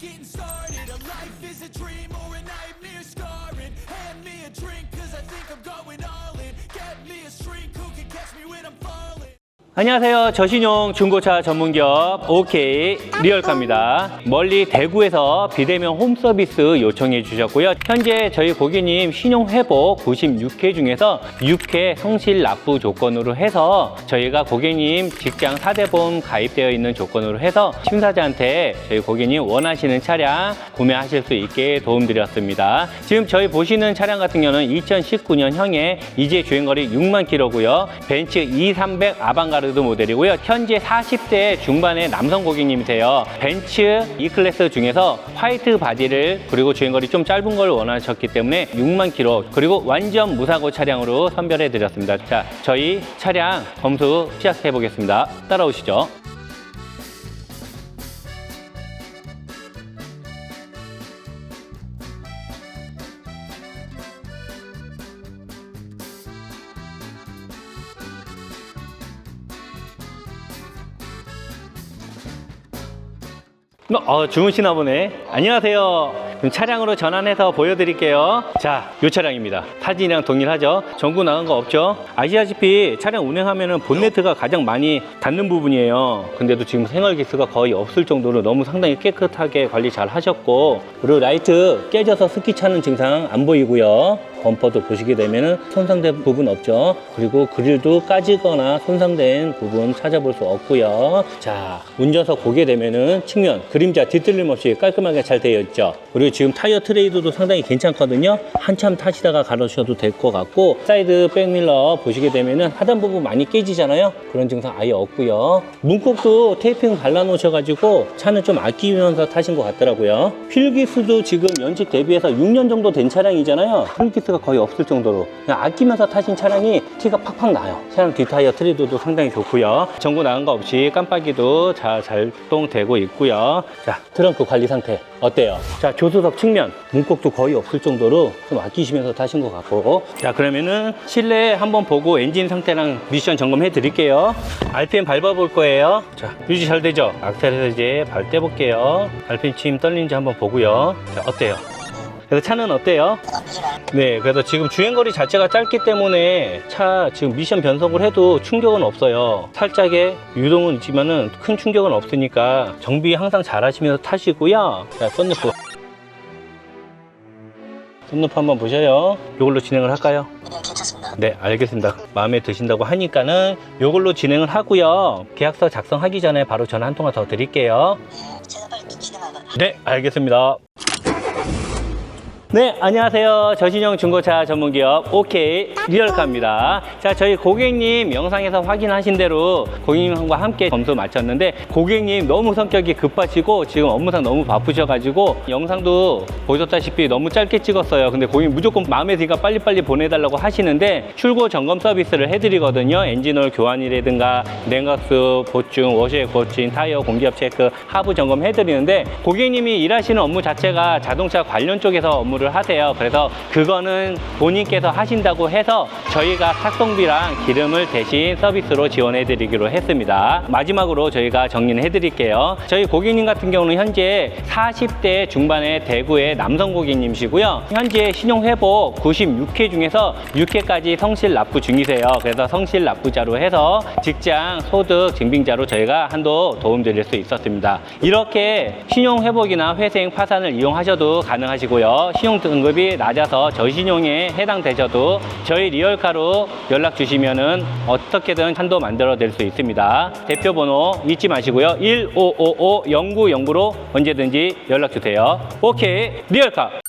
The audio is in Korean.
getting started. A life is a dream 안녕하세요. 저신용 중고차 전문기업 OK 리얼카입니다. 멀리 대구에서 비대면 홈서비스 요청해 주셨고요. 현재 저희 고객님 신용 회복 96회 중에서 6회 성실 납부 조건으로 해서 저희가 고객님 직장 4대 보험 가입되어 있는 조건으로 해서 심사자한테 저희 고객님 원하시는 차량 구매하실 수 있게 도움드렸습니다. 지금 저희 보시는 차량 같은 경우는 2019년형의 이제 주행거리 6만 킬로고요. 벤츠 E300 아방가르 드 모델이고요. 현재 40대 중반의 남성 고객님이세요. 벤츠 E클래스 중에서 화이트 바디를 그리고 주행거리 좀 짧은 걸 원하셨기 때문에 6만 킬로 그리고 완전 무사고 차량으로 선별해 드렸습니다. 자, 저희 차량 검수 시작해 보겠습니다. 따라오시죠. 어, 주무시나 보네. 안녕하세요. 그럼 차량으로 전환해서 보여드릴게요. 자, 이 차량입니다. 사진이랑 동일하죠? 전구 나간 거 없죠? 아시다시피 차량 운행하면은 본네트가 가장 많이 닿는 부분이에요. 근데도 지금 생활 기스가 거의 없을 정도로 너무 상당히 깨끗하게 관리 잘 하셨고, 그리고 라이트 깨져서 스키 차는 증상 안 보이고요. 범퍼도 보시게 되면은 손상된 부분 없죠. 그리고 그릴도 까지거나 손상된 부분 찾아볼 수 없고요. 자, 운전석 보게 되면은 측면 그림자 뒤틀림 없이 깔끔하게 잘 되어 있죠. 그리고 지금 타이어 트레이드도 상당히 괜찮거든요. 한참 타시다가 가르셔도 될 것 같고 사이드 백밀러 보시게 되면은 하단 부분 많이 깨지잖아요. 그런 증상 아예 없고요. 문콕도 테이핑 발라놓으셔가지고 차는 좀 아끼면서 타신 것 같더라고요. 필기수도 지금 연식 대비해서 6년 정도 된 차량이잖아요. 필기수가 거의 없을 정도로 그냥 아끼면서 타신 차량이 티가 팍팍 나요. 차량 뒷타이어 트레이드도 상당히 좋고요. 전구 나간 거 없이 깜빡이도 잘 작동되고 있고요. 자, 트렁크 관리 상태 어때요? 자, 조수석 측면 문콕도 거의 없을 정도로 좀 아끼시면서 타신 것 같고 자, 그러면은 실내 한번 보고 엔진 상태랑 미션 점검해 드릴게요. RPM 밟아 볼 거예요. 자, 유지 잘 되죠? 악셀에서 이제 발 떼볼게요. RPM 지금 떨리는지 한번 보고요. 자, 어때요? 그래서 차는 어때요? 네, 그래서 지금 주행거리 자체가 짧기 때문에 차 지금 미션 변속을 해도 충격은 없어요. 살짝의 유동은 있지만은 큰 충격은 없으니까 정비 항상 잘 하시면서 타시고요. 자, 썬루프. 썬루프 한번 보셔요. 이걸로 진행을 할까요? 네. 네, 알겠습니다. 마음에 드신다고 하니까는 이걸로 진행을 하고요. 계약서 작성하기 전에 바로 전화 한 통화 더 드릴게요. 네, 제가 빨리 진행하고 네, 알겠습니다. 네, 안녕하세요. 저신형 중고차 전문기업 OK 리얼카입니다. 자, 저희 고객님 영상에서 확인하신 대로 고객님과 함께 점수 맞췄는데 고객님 너무 성격이 급하시고 지금 업무상 너무 바쁘셔가지고 영상도 보셨다시피 너무 짧게 찍었어요. 근데 고객님 무조건 마음에 드니까 빨리빨리 보내달라고 하시는데 출고 점검 서비스를 해드리거든요. 엔진오일 교환이라든가 냉각수 보충, 워셔액 보충, 타이어 공기압 체크, 하부 점검 해드리는데 고객님이 일하시는 업무 자체가 자동차 관련 쪽에서 업무 를 하세요. 그래서 그거는 본인께서 하신다고 해서 저희가 탁송비랑 기름을 대신 서비스로 지원해 드리기로 했습니다. 마지막으로 저희가 정리를 해 드릴게요. 저희 고객님 같은 경우는 현재 40대 중반의 대구의 남성 고객님이시고요. 현재 신용 회복 96회 중에서 6회까지 성실 납부 중이세요. 그래서 성실 납부자로 해서 직장 소득 증빙자로 저희가 한도 도움드릴 수 있었습니다. 이렇게 신용 회복이나 회생 파산을 이용하셔도 가능하시고요. 신용 등급이 낮아서 저신용에 해당되셔도 저희 리얼카로 연락 주시면은 어떻게든 한도 만들어 낼 수 있습니다. 대표 번호 잊지 마시고요. 1555-0909로 언제든지 연락 주세요. 오케이. 리얼카.